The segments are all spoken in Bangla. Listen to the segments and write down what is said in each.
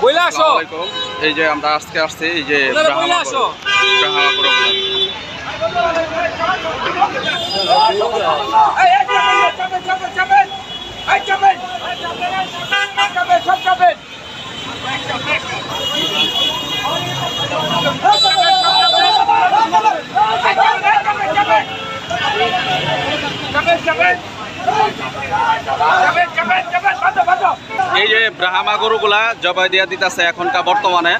বইলে আসো। এই যে আমরা আজকে আসছি এই যে আপনারা বইলে ব্রাহ্মা আসো গরু- ব্রাহ্মা গরুগুলা। এই, এই, চাপেন, চাপেন, চাপেন, চাপেন। এই, চাপেন। চাপেন, সব চাপেন। চাপেন, চাপেন। চাপেন, চাপেন, চাপেন, বাঁধো, বাঁধো। এই যে ব্রাহ্মা গরুগুলা জবাই দিয়া দিতেছে এখনকার বর্তমানে।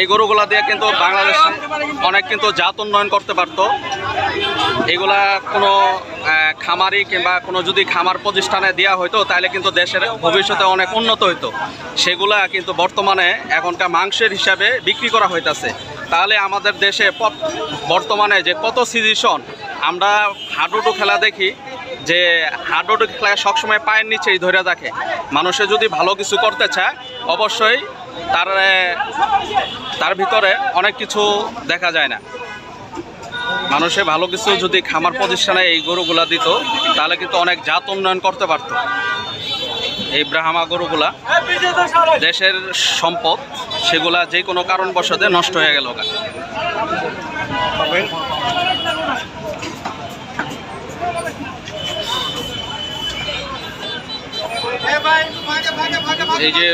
এই গরুগুলা দিয়ে কিন্তু বাংলাদেশ অনেক কিন্তু জাত উন্নয়ন করতে পারতো। এগুলা কোনো খামারি কিংবা কোনো যদি খামার প্রতিষ্ঠানে দেওয়া হইতো, তাহলে কিন্তু দেশের ভবিষ্যতে অনেক উন্নত হইতো। সেগুলা কিন্তু বর্তমানে এখনকার মাংসের হিসাবে বিক্রি করা হইতাছে। তাহলে আমাদের দেশে বর্তমানে যে কত সিজিশন, আমরা হাডুডু খেলা দেখি যে হাডুডু খেলা সবসময় পায়ের নিচেই ধরে রাখে। মানুষে যদি ভালো কিছু করতে চায়, অবশ্যই তার তার ভিতরে অনেক কিছু দেখা যায় না। মানুষে ভালো কিছু যদি খামার প্রতিষ্ঠানে এই গরুগুলা দিত, তাহলে কিন্তু অনেক জাত উন্নয়ন করতে পারত। এই ব্রাহ্মা গরুগুলা দেশের সম্পদ, সেগুলা যে কোনো কারণবশতে নষ্ট হয়ে গেল এই যে।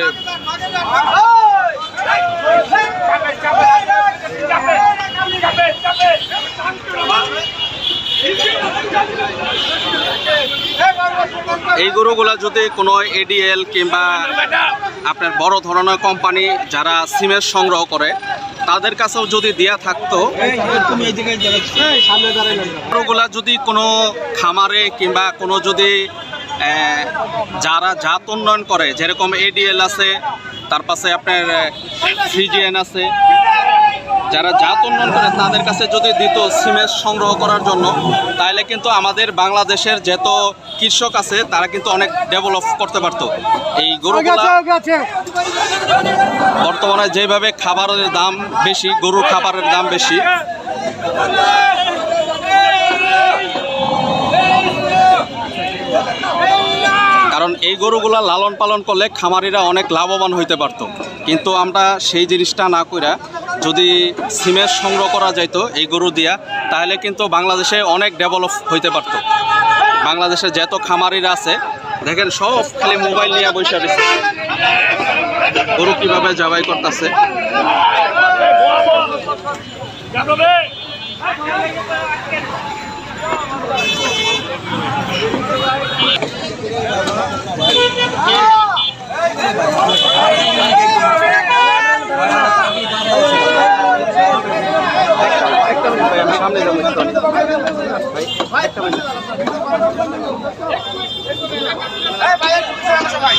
এই গরুগুলা যদি কোনো এডিএল কিংবা আপনার বড় ধরনের কোম্পানি যারা সিমেন্ট সংগ্রহ করে, তাদের কাছেও যদি দেয়া থাকতো, গরুগুলা যদি কোনো খামারে কিংবা কোনো যদি যারা জাত উন্নয়ন করে যেরকম এডিএল আছে তার পাশে আপনার ফ্রিজিয়ান আছে যারা জাত উন্নয়ন করে তাদের কাছে যদি দিত সিমেন্ট সংগ্রহ করার জন্য তাহলে কিন্তু আমাদের বাংলাদেশের যত কৃষক আছে তারা কিন্তু অনেক ডেভেলপ করতে পারতো। এই গরুগুলা বর্তমানে যেভাবে খাবারের দাম বেশি গরুর খাবারের দাম বেশি এই গরুগুলা লালন পালন করলে খামারিরা অনেক লাভবান হইতে পারতো। কিন্তু আমরা সেই জিনিসটা না কইরা যদি সিমেন্ট সংগ্রহ করা যাইত এই গরু দিয়া, তাহলে কিন্তু বাংলাদেশে অনেক ডেভেলপ হইতে পারতো। বাংলাদেশে যত খামারিরা আছে, দেখেন সব খালি মোবাইল নিয়ে বসে রয়েছে। গরু কীভাবে জবাই করতেছে। সামনে যাব ভাই, একটু পিছনে ভাই।